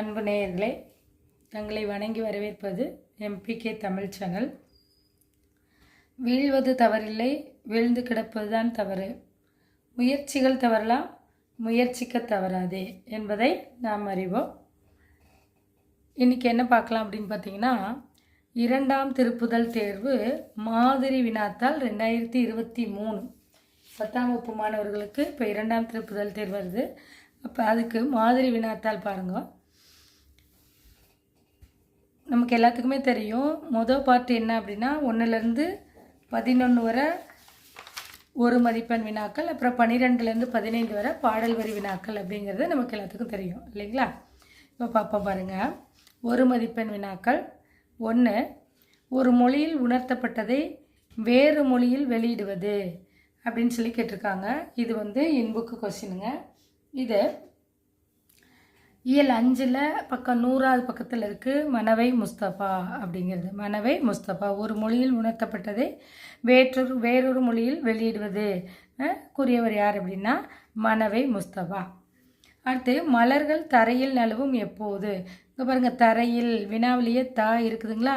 அன்பு நேயர்களே தங்களை வணங்கி வரவேற்பது எம்பிகே தமிழ் சேனல். வீழ்வது தவறில்லை வீழ்ந்து கிடப்பதுதான் தவறு. முயற்சிகள் தவறலாம் முயற்சிக்க தவறாதே என்பதை நாம் அறிவோம். இன்றைக்கி என்ன பார்க்கலாம் அப்படின்னு பார்த்தீங்கன்னா இரண்டாம் திருப்புதல் தேர்வு மாதிரி வினாத்தால் ரெண்டாயிரத்தி இருபத்தி மூணு. பத்தாம் வகுப்பு மாணவர்களுக்கு இப்போ இரண்டாம் திருப்புதல் தேர்வு வருது. அப்போ அதுக்கு மாதிரி வினாத்தால் பாருங்கள் நமக்கு எல்லாத்துக்குமே தெரியும். மொதல் பார்ட் என்ன அப்படின்னா ஒன்றுலேருந்து பதினொன்று வரை ஒரு மதிப்பெண் வினாக்கள் அப்புறம் பன்னிரெண்டுலேருந்து பதினைந்து வரை பாடல் வரி வினாக்கள் அப்படிங்கிறது நமக்கு எல்லாத்துக்கும் தெரியும். இல்லைங்களா? இப்போ பார்ப்போம் பாருங்கள் ஒரு மதிப்பெண் வினாக்கள். ஒன்று ஒரு மொழியில் உணர்த்தப்பட்டதை வேறு மொழியில் வெளியிடுவது அப்படின்னு சொல்லி கேட்டிருக்காங்க. இது வந்து இன்புக்கு கொஸ்டினுங்க இது இயல் அஞ்சில் பக்கம் நூறாவது பக்கத்தில் இருக்குது மனவை முஸ்தபா அப்படிங்கிறது. மனவை முஸ்தபா ஒரு மொழியில் உணர்த்தப்பட்டதை வேற்றொரு வேறொரு மொழியில் வெளியிடுவது. கூறியவர் யார் அப்படின்னா மனவை முஸ்தபா. அடுத்து மலர்கள் தரையில் நழுவும் எப்போது? இங்கே பாருங்கள் தரையில் வினாவிலேயே தா இருக்குதுங்களா?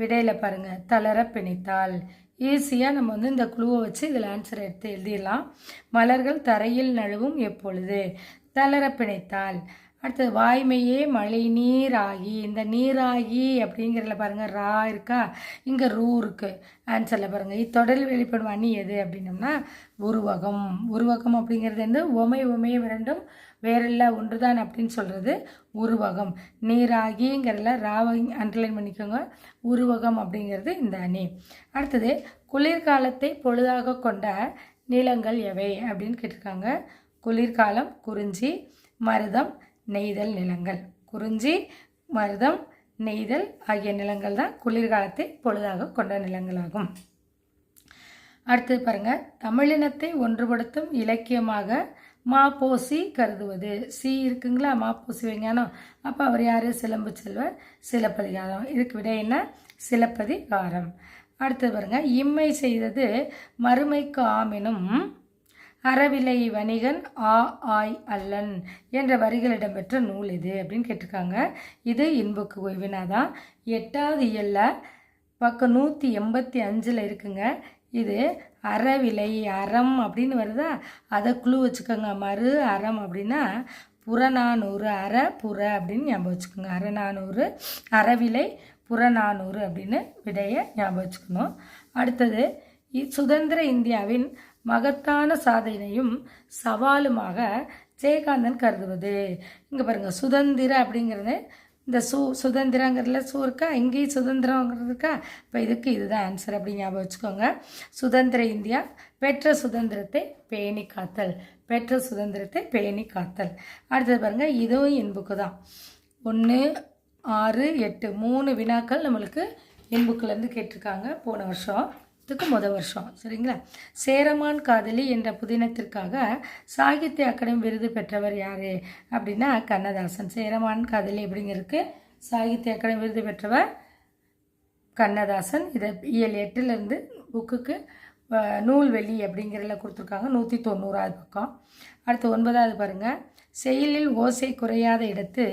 விடையில் பாருங்கள் தளர பிணைத்தால் ஈஸியாக நம்ம வந்து இந்த குழுவை வச்சு இதில் ஆன்சர் எடுத்து எழுதிடலாம். மலர்கள் தரையில் நழுவும் எப்பொழுது? தளர பிணைத்தால் அடுத்தது வாய்மையே மழை நீராகி இந்த நீராகி அப்படிங்கிறதுல பாருங்கள் ரா இருக்கா? இங்கே ரூ இருக்குது ஆன்சரில் பாருங்கள் இத்தொடரில் வெளிப்படும் அணி எது அப்படின்னம்னா உருவகம். உருவகம் அப்படிங்கிறது வந்து உமை உமையை இரண்டும் வேறில்ல ஒன்றுதான் அப்படின்னு சொல்கிறது உருவகம். நீராகிங்கிறதுல ராவை அண்டர்லைன் பண்ணிக்கோங்க. உருவகம் அப்படிங்கிறது இந்த அணி. அடுத்தது குளிர்காலத்தை பொழுதாக கொண்ட நிலங்கள் எவை அப்படின்னு கேட்டிருக்காங்க. குளிர்காலம் குறிஞ்சி மருதம் நெய்தல் நிலங்கள். குறிஞ்சி மருதம் நெய்தல் ஆகிய நிலங்கள் தான் குளிர்காலத்தை பொழுதாக கொண்ட நிலங்களாகும். அடுத்தது பாருங்க. தமிழினத்தை ஒன்றுபடுத்தும் இலக்கியமாக மாப்போசி கருதுவது. சி இருக்குங்களா? மாப்போசி விஞ்ஞானம். அப்போ அவர் யார்? சிலம்பு செல்வர் சிலப்பதிகாரம் இதுக்கு விட என்ன? சிலப்பதிகாரம் அடுத்தது பாருங்க. இம்மை செய்தது மறுமைக்கு ஆமினும் அறவிலை வணிகன் ஆ ஆய் அல்லன் என்ற வரிகள் இடம்பெற்ற நூல் இது அப்படின்னு கேட்டிருக்காங்க. இது இன்புக்கு ஓய்வினா தான் எட்டாவது இயல்ல பக்கம் நூற்றி எண்பத்தி அஞ்சில் இருக்குங்க. இது அறவிலை அறம் அப்படின்னு வருதா? அதை குழு வச்சுக்கோங்க. மறு அறம் அப்படின்னா புறநானூறு அற புற அப்படின்னு ஞாபகம் வச்சுக்கோங்க. அறநானூறு அறவிலை புறநானூறு அப்படின்னு விடையை ஞாபகம் வச்சுக்கணும். அடுத்தது இ- சுதந்திர இந்தியாவின் மகத்தான சாதனையும் சவாலுமாக ஜெயகாந்தன் கருதுவது. இங்கே பாருங்கள் சுதந்திர அப்படிங்கிறது இந்த சு சுதந்திரங்கிறதுல சூ இருக்கா இங்கேயும் சுதந்திரங்கிறது இருக்கா? இப்போ இதுக்கு இதுதான் ஆன்சர் அப்படி ஞாபகம் வச்சுக்கோங்க. சுதந்திர இந்தியா பெற்ற சுதந்திரத்தை பேணி காத்தல் பெற்ற சுதந்திரத்தை பேணி காத்தல். அடுத்தது பாருங்கள் இதுவும் இன்புக்கு தான். ஒன்று ஆறு எட்டு மூணு வினாக்கள் நம்மளுக்கு இன்புக்கிலேருந்து கேட்டிருக்காங்க. போன வருஷம் இதுக்கு முத வருஷம் சரிங்களா? சேரமான் காதலி என்ற புதினத்திற்காக சாகித்ய அகாடமி விருது பெற்றவர் யார் அப்படின்னா கண்ணதாசன். சேரமான் காதலி அப்படிங்கிறதுக்கு சாகித்ய அகாடமி விருது பெற்றவர் கண்ணதாசன். இதை இயல் எட்டுலேருந்து புக்குக்கு நூல் நூல்வெளி அப்படிங்கிறதுல கொடுத்துருக்காங்க. நூற்றி தொண்ணூறாவது பக்கம். அடுத்து ஒன்பதாவது பாருங்கள் செயலில் ஓசை குறையாத இடத்து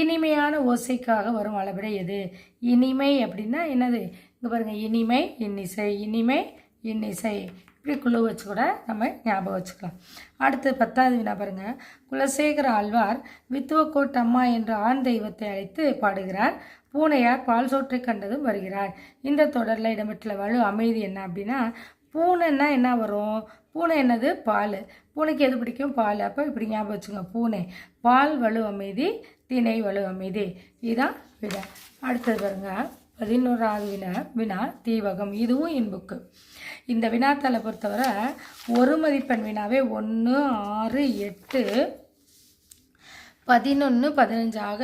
இனிமையான ஓசைக்காக வரும் அளவிட எது? இனிமை அப்படின்னா என்னது? இங்கே பாருங்கள் இனிமை இன்னிசை இனிமை இன்னிசை. இப்படி குழு வச்சு கூட நம்ம ஞாபகம் வச்சுக்கலாம். அடுத்து பத்தாவது வினா பாருங்கள் குலசேகர ஆழ்வார் வித்துவக்கோட் அம்மா என்ற ஆண் தெய்வத்தை அழைத்து பாடுகிறார். பூனையார் பால் சோற்றை கண்டதும் வருகிறார். இந்த தொடரில் இடம்பெற்றுள்ள வலு அமைதி என்ன அப்படின்னா பூனைன்னா என்ன வரும்? பூனை என்னது? பால். பூனைக்கு எது பிடிக்கும்? பால். அப்போ இப்படி ஞாபகம் வச்சுங்க பூனை. பால் வலு அமைதி திணை வலு அமைதி. இதுதான் விடை. அடுத்தது பாருங்கள் பதினோராவது வினா வினா தீவகம். இதுவும் இன்புக்கு இந்த வினாத்தாளை பொறுத்தவரை ஒரு மதிப்பெண் வினாவே ஒன்று ஆறு எட்டு பதினொன்று பதினஞ்சாக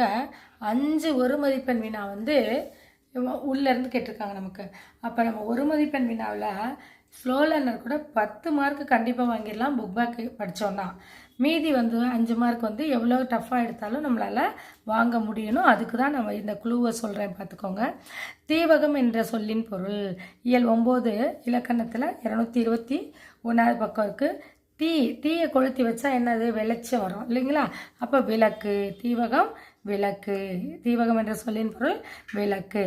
அஞ்சு ஒரு மதிப்பெண் வினா வந்து உள்ளேருந்து இருந்து கேட்டிருக்காங்க நமக்கு. அப்போ நம்ம ஒரு மதிப்பெண் வினாவில் ஸ்லோ லேர்னர் கூட பத்து மார்க் கண்டிப்பாக வாங்கிடலாம் புக் பேக் படித்தோன்னா மீதி வந்து அஞ்சு மார்க் வந்து எவ்வளோ டஃப்பாக எடுத்தாலும் நம்மளால் வாங்க முடியணும். அதுக்கு தான் நம்ம இந்த குழுவை சொல்கிறேன் பார்த்துக்கோங்க. தீவகம் என்ற சொல்லின் பொருள். இயல் ஒம்பது இலக்கணத்தில் இரநூத்தி இருபத்தி ஒன்றாவது பக்கம் இருக்குது தீ தீயை கொளுத்தி வச்சா என்னது? வெளிச்சம் வரும் இல்லைங்களா? அப்போ விளக்கு தீவகம் விளக்கு. தீவகம் என்ற சொல்லின் பொருள் விளக்கு.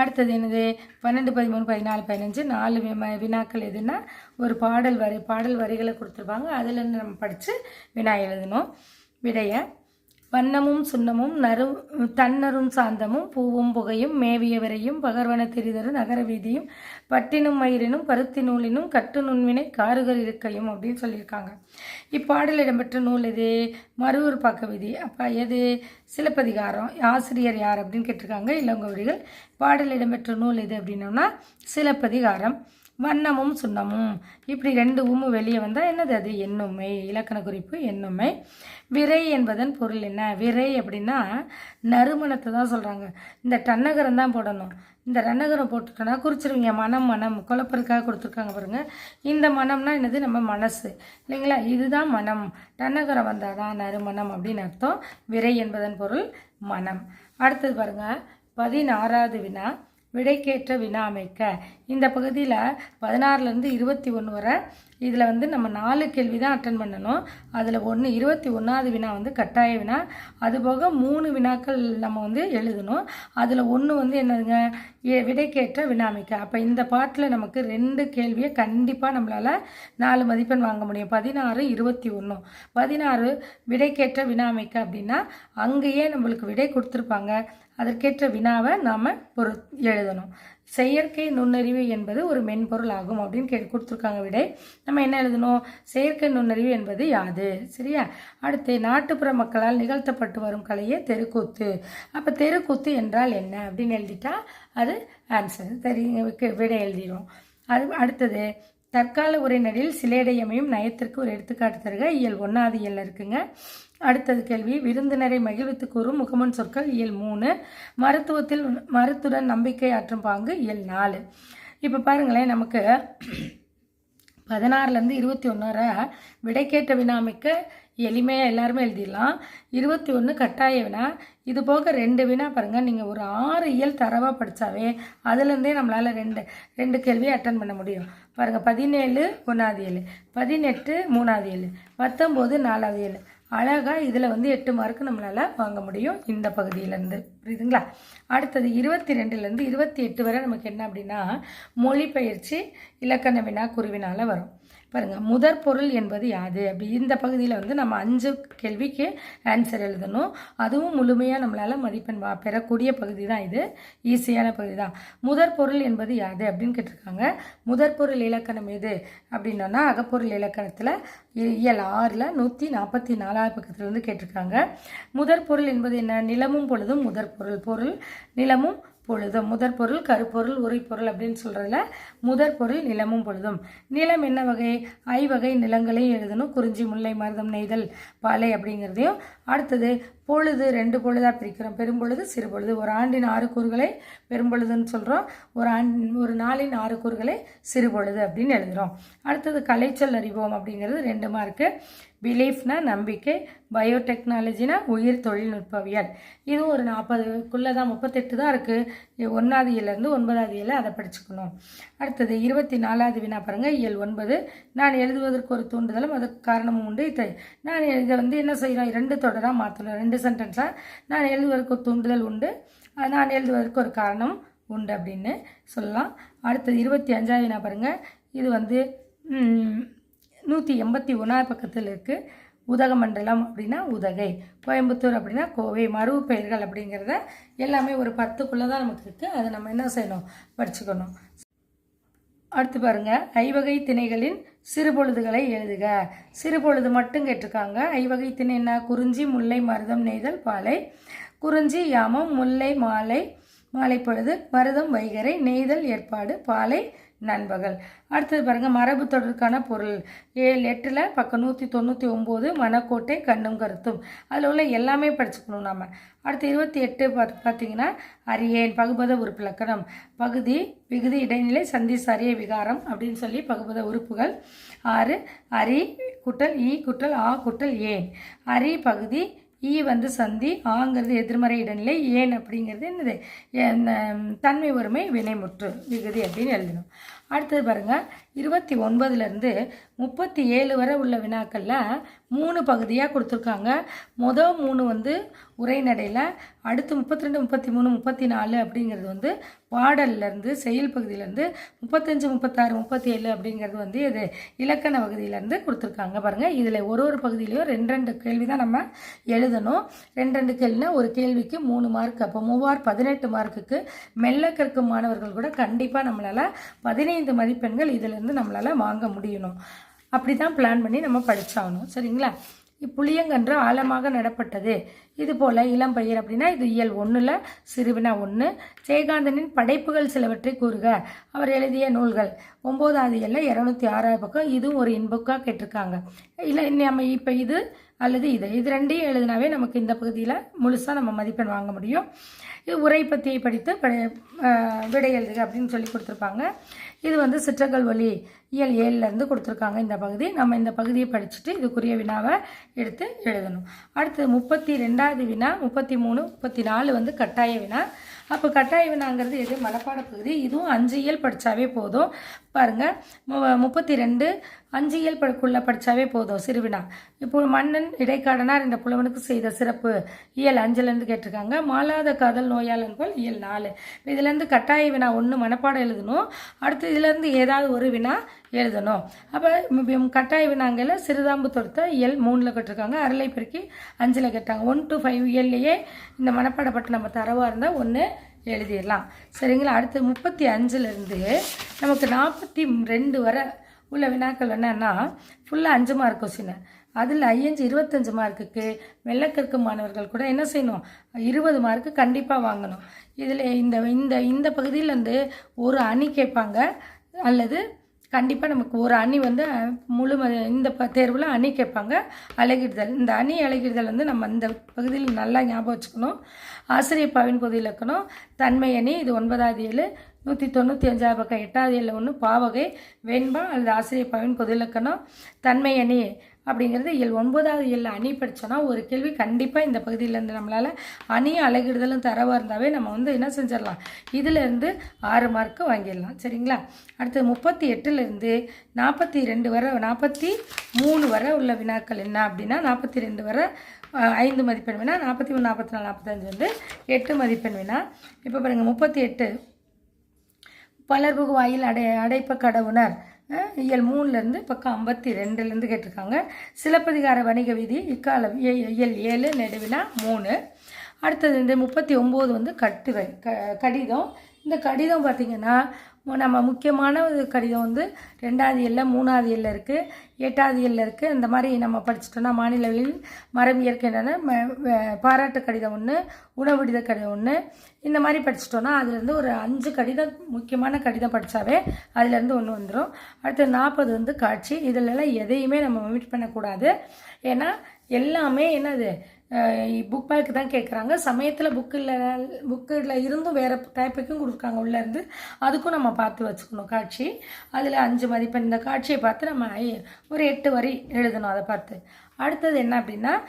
அடுத்தது என்னது? பன்னெண்டு பதிமூணு பதினாலு பதினஞ்சு நாலு வினாக்கள் எதுன்னா ஒரு பாடல் வரி பாடல் வரிகளை கொடுத்துருப்பாங்க. அதுலேருந்து நம்ம படித்து வினா எழுதணும். விடையை வண்ணமும் சுண்ணமும் நறு தன்னரும் சாந்தமும் பூவும் புகையும் மேவியவரையும் பகர்வன திரிதரு நகர வீதியும் பட்டினும் மயிரினும் பருத்தி நூலினும் கட்டு நுண்வினை காருகர் இருக்கையும் அப்படின்னு சொல்லியிருக்காங்க. இப்பாடல் இடம்பெற்ற நூல் எது? மருவூர் பக்க விதி. அப்போ எது? சிலப்பதிகாரம். ஆசிரியர் யார் அப்படின்னு கேட்டிருக்காங்க. இளங்கோவடிகள் பாடல் இடம்பெற்ற நூல் எது அப்படின்னோம்னா சிலப்பதிகாரம். வண்ணமும் சுண்ணமும். இப்படி ரெண்டு உம்மு வெளியே வந்தால் என்னது அது? எண்ணுமை. இலக்கண குறிப்பு எண்ணுமை. விரை என்பதன் பொருள் என்ன? விரை அப்படின்னா நறுமணத்தை தான் சொல்கிறாங்க இந்த டன்னகரம் தான் போடணும். இந்த ரன்னகரம் போட்டுட்டோன்னா குறிச்சிருவீங்க. மனம் மனம். குழப்பருக்காக கொடுத்துருக்காங்க பாருங்கள் இந்த மனம்னா என்னது? நம்ம மனசு. இல்லைங்களா? இதுதான் மனம். டன்னகரம் வந்தால் தான் நறுமணம் அப்படின்னு அர்த்தம். விரை என்பதன் பொருள் மனம். அடுத்தது பாருங்கள் பதினாறாவது வினா. விடைக்கேற்ற வினா அமைக்க. இந்த பகுதியில் பதினாறுலேருந்து இருபத்தி ஒன்று வரை இதில் வந்து நம்ம நாலு கேள்வி தான் அட்டன் பண்ணணும். அதில் ஒன்று இருபத்தி ஒன்றாவது வினா வந்து கட்டாய வினா. அதுபோக மூணு வினாக்கள் நம்ம வந்து எழுதணும். அதில் ஒன்று வந்து என்னதுங்க? எ- விடைக்கேற்ற வினாமிக்க. அப்போ இந்த பாட்டில் நமக்கு ரெண்டு கேள்வியை கண்டிப்பாக நம்மளால் நாலு மதிப்பெண் வாங்க முடியும். பதினாறு இருபத்தி ஒன்று பதினாறு விடைக்கேற்ற கேட்ட வினாமிக்க அப்படின்னா அங்கேயே நம்மளுக்கு விடை கொடுத்துருப்பாங்க. அதற்கேற்ற வினாவை நாம் பொறு எழுதணும். செயற்கை நுண்ணறிவு என்பது ஒரு மென்பொருள் ஆகும் அப்படின்னு கே கொடுத்துருக்காங்க விடை. நம்ம என்ன எழுதணும்? செயற்கை நுண்ணறிவு என்பது யாது? சரியா? அடுத்து நாட்டுப்புற மக்களால் நிகழ்த்தப்பட்டு வரும் கலையே தெருக்கூத்து. அப்போ தெருக்கூத்து என்றால் என்ன? அப்படின்னு எழுதிட்டா அது ஆன்சர் தெரிய விடை எழுதிடும் அது அடுத்தது தற்கால உரைநடையில் சிலேடையமையும் நயத்திற்கு ஒரு எடுத்துக்காட்டு தருக. இயல் ஒன்றாவது இயல் இருக்குங்க. அடுத்தது கேள்வி. விருந்தினரை மகிழ்வித்து கூறும் முகமன் சொற்கள் இயல் மூணு. மருத்துவத்தில் மருத்துடன் நம்பிக்கை ஆற்றும் பாங்கு இயல் நாலு. இப்போ பாருங்களேன் நமக்கு பதினாறுலேருந்து இருபத்தி ஒன்று வரை கேட்ட வினாமிக்க எளிமையாக எல்லாருமே எழுதிடலாம். இருபத்தி ஒன்று கட்டாய வினா. இது போக ரெண்டு வினா பாருங்கள் நீங்கள் ஒரு ஆறு இயல் தரவாக படித்தாவே அதுலேருந்தே நம்மளால் ரெண்டு ரெண்டு கேள்வியை அட்டன் பண்ண முடியும். பாருங்கள் பதினேழு ஒன்றாவது ஏழு. பதினெட்டு மூணாவது ஏழு. பத்தொம்போது நாலாவது ஏழு. அழகாக இதில் வந்து எட்டு மார்க்கு நம்மளால் வாங்க முடியும் இந்த பகுதியிலேருந்து. புரியுதுங்களா? அடுத்தது இருபத்தி ரெண்டுலேருந்து இருபத்தி எட்டு வரை நமக்கு என்ன அப்படின்னா மொழிபெயர்ச்சி இலக்கண வினா குருவினால் வரும். பாருங்கள் முதற் பொருள் என்பது யாது? அப்படி இந்த பகுதியில் வந்து நம்ம அஞ்சு கேள்விக்கு ஆன்சர் எழுதணும். அதுவும் முழுமையாக நம்மளால் மதிப்பெண் வா பெறக்கூடிய பகுதி தான் இது. ஈஸியான பகுதி தான் முதற் பொருள் என்பது யாது அப்படின்னு கேட்டிருக்காங்க. முதற் பொருள் இலக்கணம் எது அப்படின்னோன்னா அகப்பொருள் இலக்கணத்தில் இயல் ஆறில் நூற்றி நாற்பத்தி நாலாவது பக்கத்துலேருந்து கேட்டிருக்காங்க. முதற் பொருள் என்பது என்ன? நிலமும் பொழுதும் முதற் பொருள். பொருள் நிலமும் பொழுதும். முதற் பொருள் கருப்பொருள் உரிப்பொருள் அப்படின்னு சொல்கிறதுல முதற் பொருள் நிலமும் பொழுதும். நிலம் என்ன வகை? ஐவகை நிலங்களையும் எழுதணும். குறிஞ்சி முல்லை மருதம் நெய்தல் பாலை அப்படிங்கிறதையும். அடுத்தது பொழுது ரெண்டு பொழுதாக பிரிக்கிறோம். பெரும்பொழுது சிறு பொழுது ஒரு ஆண்டின் ஆறு கூறுகளை பெரும்பொழுதுன்னு சொல்கிறோம் ஒரு ஆண் ஒரு நாளின் ஆறு கூறுகளை சிறு பொழுது அப்படின்னு எழுதுகிறோம் அடுத்தது கலைச்சொல் அறிவோம் அப்படிங்கிறது ரெண்டு மார்க்கு பிலீஃப்னா நம்பிக்கை பயோடெக்னாலஜினா உயிர் தொழில்நுட்பவியல். இதுவும் ஒரு நாற்பதுக்குள்ளே தான் முப்பத்தெட்டு தான் இருக்குது ஒன்றாவது இயலேருந்து ஒன்பதாவது இயல அதை படிச்சுக்கணும். அடுத்தது இருபத்தி நாலாவது வினா பாருங்கள் இயல் ஒன்பது. நான் எழுதுவதற்கு ஒரு தூண்டுதலும் அதுக்கு காரணமும் உண்டு. இதை நான் இதை வந்து என்ன செய்கிறோம் ரெண்டு தொடராக மாற்றணும் ரெண்டு சென்டென்ஸாக நான் எழுதுவதற்கு ஒரு தூண்டுதல் உண்டு. அது நான் எழுதுவதற்கு ஒரு காரணம் உண்டு அப்படின்னு சொல்லலாம். அடுத்தது இருபத்தி அஞ்சாவது நான் பாருங்கள் இது வந்து நூற்றி எண்பத்தி ஒன்றாவது பக்கத்தில் இருக்குது உதகமண்டலம் அப்படின்னா உதகை. கோயம்புத்தூர் அப்படின்னா கோவை. மருவு பெயர்கள் அப்படிங்கிறத எல்லாமே ஒரு பத்துக்குள்ளே தான் நமக்கு இருக்குது அதை நம்ம என்ன செய்யணும்? படிச்சுக்கணும். அடுத்து பாருங்க. ஐவகை திணைகளின் சிறுபொழுதுகளை எழுதுக. சிறுபொழுது மட்டும் கேட்டிருக்காங்க. ஐவகை திணைன்னா குறிஞ்சி முல்லை மருதம் நெய்தல் பாலை. குறிஞ்சி யாமம் முல்லை மாலை. மாலைப்பொழுது மருதம் வைகரை நெய்தல் ஏற்பாடு பாலை. நண்பகல் அடுத்தது பாருங்கள் மரபு தொடருக்கான பொருள். ஏழு எட்டில் பக்கம் நூற்றி தொண்ணூற்றி ஒம்பது மணக்கோட்டை கண்ணும் கருத்தும். அதில் உள்ள எல்லாமே படிச்சுக்கணும் நம்ம அடுத்து இருபத்தி எட்டு பார்த்து பார்த்தீங்கன்னா அரியேன் பகுபத உறுப்பிலக்கணம் பகுதி விகுதி இடைநிலை சந்தி சரிய விகாரம் அப்படின்னு சொல்லி பகுபத உறுப்புகள். ஆறு அரி குட்டல் ஈ குட்டல் ஆ குட்டல் ஏன். அரி பகுதி ஈ வந்து சந்தி ஆங்கிறது எதிர்மறை இடைநிலை ஏன் அப்படிங்கிறது என்னது? தன்மை ஒருமை வினைமுற்று விகுதி அப்படின்னு எழுதணும். அடுத்தது பாருங்கள் இருபத்தி ஒன்பதுலேருந்து முப்பத்தி ஏழு வரை உள்ள வினாக்களில் மூணு பகுதியாக கொடுத்துருக்காங்க. மொதல் மூணு வந்து உரைநடையில் அடுத்து முப்பத்தி ரெண்டு முப்பத்தி மூணு முப்பத்தி நாலு அப்படிங்கிறது வந்து பாடல்லேருந்து செயல் பகுதியிலேருந்து முப்பத்தஞ்சு முப்பத்தாறு முப்பத்தி ஏழு அப்படிங்கிறது வந்து இது இலக்கண பகுதியிலேருந்து கொடுத்துருக்காங்க பாருங்கள் இதில் ஒரு ஒரு பகுதியிலையும் ரெண்டு ரெண்டு கேள்வி தான் நம்ம எழுதணும். ரெண்டு ரெண்டு கேள்வினா ஒரு கேள்விக்கு மூணு மார்க் அப்போ மூவார் பதினெட்டு மார்க்குக்கு மெல்ல கற்கும் மாணவர்கள் கூட கண்டிப்பாக நம்மளால் பதினைந்து மதிப்பெண்கள் இதில் இருந்து நம்மளால் வாங்க முடியணும். அப்படி தான் பிளான் பண்ணி நம்ம படித்தாகணும் சரிங்களா? இப்புளியங்கன்று ஆழமாக நடப்பட்டது. இது போல் இளம்பயிர் அப்படின்னா இது இயல் ஒன்றில் சிறுவினா ஒன்று ஜெயகாந்தனின் படைப்புகள் சிலவற்றை கூறுக. அவர் எழுதிய நூல்கள். ஒம்போதாவது இயலில் இரநூத்தி ஆறாவது பக்கம். இதுவும் ஒரு இன்புக்காக கேட்டிருக்காங்க. இல்லை நம்ம இப்போ இது அல்லது இது. இது ரெண்டையும் எழுதினாவே நமக்கு இந்த பகுதியில் முழுசாக நம்ம மதிப்பெண் வாங்க முடியும். இது உரை பற்றியை படித்து விடை எழுதுக அப்படின்னு சொல்லி கொடுத்துருப்பாங்க. இது வந்து சிற்றகல் ஒலி இயல் ஏழிலேருந்து கொடுத்துருக்காங்க இந்த பகுதி. நம்ம இந்த பகுதியை படிச்சுட்டு இதுக்குரிய வினாவை எடுத்து எழுதணும். அடுத்து முப்பத்தி ரெண்டாவது வினா முப்பத்தி மூணு முப்பத்தி நாலு வந்து கட்டாய வினா. அப்போ கட்டாய வினாங்கிறது எது? மனப்பாட பகுதி. இதுவும் அஞ்சு இயல் படித்தாவே போதும். பாருங்கள் மு- முப்பத்தி ரெண்டு அஞ்சு இயல் படுக்குள்ளே படித்தாவே போதும் சிறுவினா. இப்போ மன்னன் இடைக்காடனார் என்ற புலவனுக்கு செய்த சிறப்பு. இயல் அஞ்சுலேருந்து கேட்டிருக்காங்க. மாலாத காதல் நோயாளன் போல் இயல் நாலு. இதுலேருந்து கட்டாய வினா ஒன்று மனப்பாடம் எழுதணும். அடுத்து இதுலேருந்து ஏதாவது ஒரு வினா எழுதணும். அப்போ கட்டாய வினாங்கில் சிறுதாம்பு தொடுத்த எல் மூணில் கட்டிருக்காங்க. அருளை பெருக்கி அஞ்சில் கட்டாங்க. ஒன் டு ஃபைவ் இயல்லையே இந்த மனப்பாடப்பட்டு நம்ம தரவாக இருந்தால் ஒன்று எழுதிடலாம். சரிங்களா? அடுத்து முப்பத்தி அஞ்சுலேருந்து நமக்கு நாற்பத்தி ரெண்டு வரை உள்ள வினாக்கள் என்னென்னா ஃபுல்லாக அஞ்சு மார்க் கொஸ்டின் அதில் ஐயஞ்சு இருபத்தஞ்சு மார்க்குக்கு வெள்ளக்கற்கு மாணவர்கள் கூட என்ன செய்யணும்? இருபது மார்க்கு கண்டிப்பாக வாங்கணும். இதில் இந்த இந்த இந்த பகுதியிலேருந்து ஒரு அணி கேட்பாங்க. அல்லது கண்டிப்பாக நமக்கு ஒரு அணி வந்து முழு இந்த ப தேர்வில் அணி கேட்பாங்க. அழகிடுதல். இந்த அணி அழகிடுதல் வந்து நம்ம இந்த பகுதியில் நல்லா ஞாபகம் வச்சுக்கணும். ஆசிரியப்பாவின் பொது இலக்கணம் தன்மை அணி இது ஒன்பதாவது ஏழு நூற்றி தொண்ணூற்றி அஞ்சாவது பக்கம் எட்டாவது ஏழில் ஒன்று பாவகை வெண்பா அல்லது ஆசிரியப்பாவின் பொது இலக்கணம் தன்மை அணி அப்படிங்கிறது இயல் ஒன்பதாவது இயல் அணி படித்தோன்னா ஒரு கேள்வி கண்டிப்பாக இந்த பகுதியிலேருந்து நம்மளால் அணி அழகிடுதலும் தரவாக இருந்தாவே நம்ம வந்து என்ன செஞ்சிடலாம்? இதிலேருந்து ஆறு மார்க்கு வாங்கிடலாம். சரிங்களா? அடுத்து முப்பத்தி எட்டுலேருந்து நாற்பத்தி ரெண்டு வரை நாற்பத்தி மூணு வரை உள்ள வினாக்கள் என்ன அப்படின்னா நாற்பத்தி ரெண்டு வரை ஐந்து மதிப்பெண் வினா நாற்பத்தி மூணு நாற்பத்தி நாலு நாற்பத்தஞ்சு வந்து எட்டு மதிப்பெண் வினா. இப்போ பாருங்கள் முப்பத்தி எட்டு. பலர்புகு வாயில் அடை அடைப்ப கடவுணர். இயல் மூணுலேருந்து பக்கம் ஐம்பத்தி ரெண்டுலேருந்து கேட்டிருக்காங்க. சிலப்பதிகார வணிக விதி இக்கால இயல் ஏழு நெடுவினா மூணு. அடுத்தது இந்த முப்பத்தி ஒம்பது வந்து கட்டுரை க கடிதம். இந்த கடிதம் பார்த்திங்கன்னா நம்ம முக்கியமான கடிதம் வந்து ரெண்டாவது எல்ல மூணாவது எல்ல இருக்குது எட்டாவது எல்ல இருக்குது இந்த மாதிரி நம்ம படிச்சிட்டோம்னா மாநிலங்களில் மரம் இயற்கை என்னென்ன ம- பாராட்டு கடிதம் ஒன்று உணவிடுத கடிதம் ஒன்று இந்த மாதிரி படிச்சிட்டோம்னா அதுலேருந்து ஒரு அஞ்சு கடிதம் முக்கியமான கடிதம் படித்தாவே அதுலேருந்து ஒன்று வந்துடும் அடுத்து நாற்பது வந்து காட்சி. இதிலெல்லாம் எதையுமே நம்ம மீட் பண்ணக்கூடாது. ஏன்னா எல்லாமே என்னது புக் பேக்கு தான் கேட்குறாங்க சமயத்தில் புக்கில் புக்கில் இருந்தும் வேறு டைப்புக்கும் கொடுக்குறாங்க உள்ளேருந்து அதுக்கும் நம்ம பார்த்து வச்சுக்கணும் காட்சி. அதில் அஞ்சு மதிப்பெண் இந்த காட்சியை பார்த்து நம்ம ஐ- ஒரு எட்டு வரி எழுதணும் அதை பார்த்து. அடுத்தது என்ன அப்படின்னா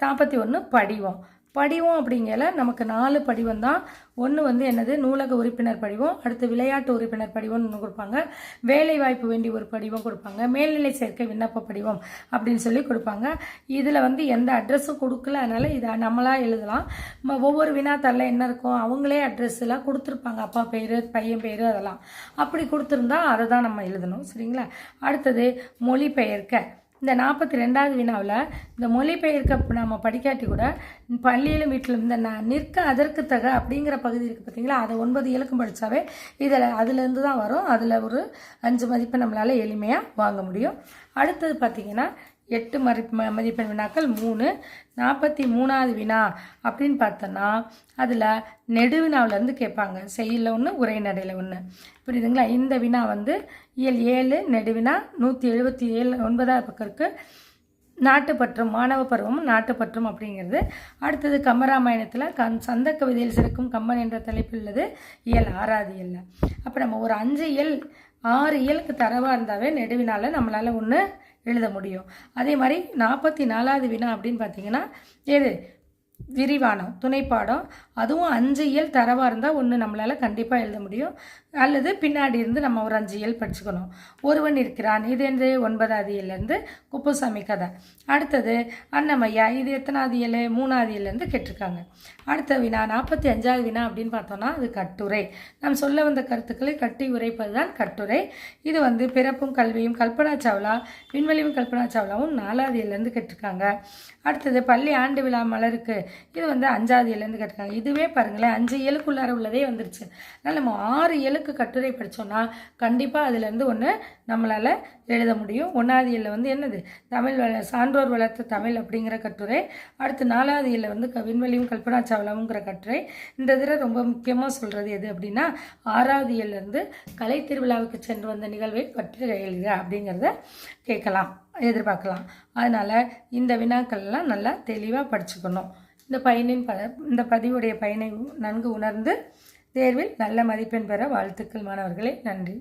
நாற்பத்தி ஒன்று படிவம். படிவம் அப்படிங்கல நமக்கு நாலு படிவம் தான். ஒன்று வந்து என்னது? நூலக உறுப்பினர் படிவம். அடுத்து விளையாட்டு உறுப்பினர் படிவம்னு ஒன்று கொடுப்பாங்க. வேலை வாய்ப்பு வேண்டி ஒரு படிவம் கொடுப்பாங்க. மேல்நிலை சேர்க்கை விண்ணப்ப படிவம் அப்படின்னு சொல்லி கொடுப்பாங்க. இதில் வந்து எந்த அட்ரஸும் கொடுக்கல. அதனால் இதை நம்மளாக எழுதலாம். ஒவ்வொரு வினாத்தாளில் என்ன இருக்கும்? அவங்களே அட்ரஸ் கொடுத்துருப்பாங்க. அப்பா பேர் பையன் பேர் அதெல்லாம். அப்படி கொடுத்துருந்தா அதை தான் நம்ம எழுதணும். சரிங்களா? அடுத்தது மொழிபெயர்க்க. இந்த நாற்பத்தி ரெண்டாவது வினாவில் இந்த மொழிபெயர்க்க நம்ம படிக்காட்டி கூட பள்ளியிலும் வீட்டிலும் இந்த ந- நிற்க அதற்கு தக அப்படிங்கிற பகுதி இருக்குது பார்த்தீங்களா அதை ஒன்பது இலக்கம் படித்தாவே இதில் அதுலேருந்து தான் வரும். அதில் ஒரு அஞ்சு மதிப்பை நம்மளால் எளிமையாக வாங்க முடியும். அடுத்தது பார்த்தீங்கன்னா எட்டு மதி மதிப்பெண் வினாக்கள் மூணு. நாற்பத்தி மூணாவது வினா அப்படின்னு பார்த்தோன்னா அதில் நெடுவினாவிலேருந்து கேட்பாங்க. செய்யல ஒன்று உரைநடையில் ஒன்று புரியுதுங்களா? இந்த வினா வந்து இயல் ஏழு நெடுவினா நூற்றி எழுபத்தி ஏழு ஒன்பதாவது பக்கம் இருக்குது நாட்டுப்பற்றும் மாணவ பருவமும் நாட்டுப்பற்றும் அப்படிங்கிறது. அடுத்தது கம்பராமாயணத்தில் கண் சந்த கவிதையில் சிறக்கும் கம்பன் என்ற தலைப்பில் உள்ளது. இயல் ஆறாவது இயல்ல. அப்போ நம்ம ஒரு அஞ்சு இயல் ஆறு இயலுக்கு தரவாக இருந்தாவே நெடுவினால் நம்மளால் ஒன்று எழுத முடியும். அதே மாதிரி நாற்பத்தி நாலாவது வினா அப்படின்னு பார்த்தீங்கன்னா எது? விரிவானம் துணைப்பாடம். அதுவும் அஞ்சு இயல் தரவாக இருந்தால் ஒன்று நம்மளால் கண்டிப்பாக எழுத முடியும். அல்லது பின்னாடி இருந்து நம்ம ஒரு அஞ்சு இயல் படிச்சுக்கணும். ஒருவன் இருக்கிறான். இது என்று ஒன்பதாவது இயல்லேருந்து குப்புசாமி கதை. அடுத்தது அன்னமையா. இது எத்தனாவது இயல்? மூணாவது இயல்லேருந்து கேட்டிருக்காங்க. அடுத்த வினா நாற்பத்தி அஞ்சாவது வினா அப்படின்னு பார்த்தோம்னா அது கட்டுரை. நாம் சொல்ல வந்த கருத்துக்களை கட்டி உரைப்பது தான் கட்டுரை. இது வந்து பிறப்பும் கல்வியும் கல்பனா சாவ்லா விண்வெளியும் கல்பனா சாவ்லாவும் நாலாவது இயல்லேருந்து கேட்டிருக்காங்க. அடுத்தது பள்ளி ஆண்டு விழா மலருக்கு. இது வந்து அஞ்சாவது இயல்லேருந்து கேட்டிருக்காங்க. இதுவே பாருங்களேன் அஞ்சு இயலுக்குள்ளார உள்ளதே வந்துருச்சு. அதனால் நம்ம ஆறு இயலுக்கு கட்டுரை படித்தோன்னா கண்டிப்பாக அதுலேருந்து ஒன்று நம்மளால் எழுத முடியும். ஒன்றாவது இயலில் வந்து என்னது? தமிழ் வள சான்றோர் வளர்த்த தமிழ் அப்படிங்கிற கட்டுரை. அடுத்து நாலாவது இயலில் வந்து க விண்வெளியும் கல்பனா சாவ்லாவுங்கிற கட்டுரை. இந்த இதில் ரொம்ப முக்கியமாக சொல்கிறது எது அப்படின்னா ஆறாவது இயல்லேருந்து கலை திருவிழாவுக்கு சென்று வந்த நிகழ்வை கட்டுரை எழுதுக அப்படிங்கிறத கேட்கலாம் எதிர்பார்க்கலாம். அதனால் இந்த வினாக்கள்லாம் நல்லா தெளிவாக படிச்சுக்கணும். இந்த பயனின் ப இந்த பதிவுடைய பயனை நன்கு உணர்ந்து தேர்வில் நல்ல மதிப்பெண் பெற வாழ்த்துக்கள் மாணவர்களே. நன்றி.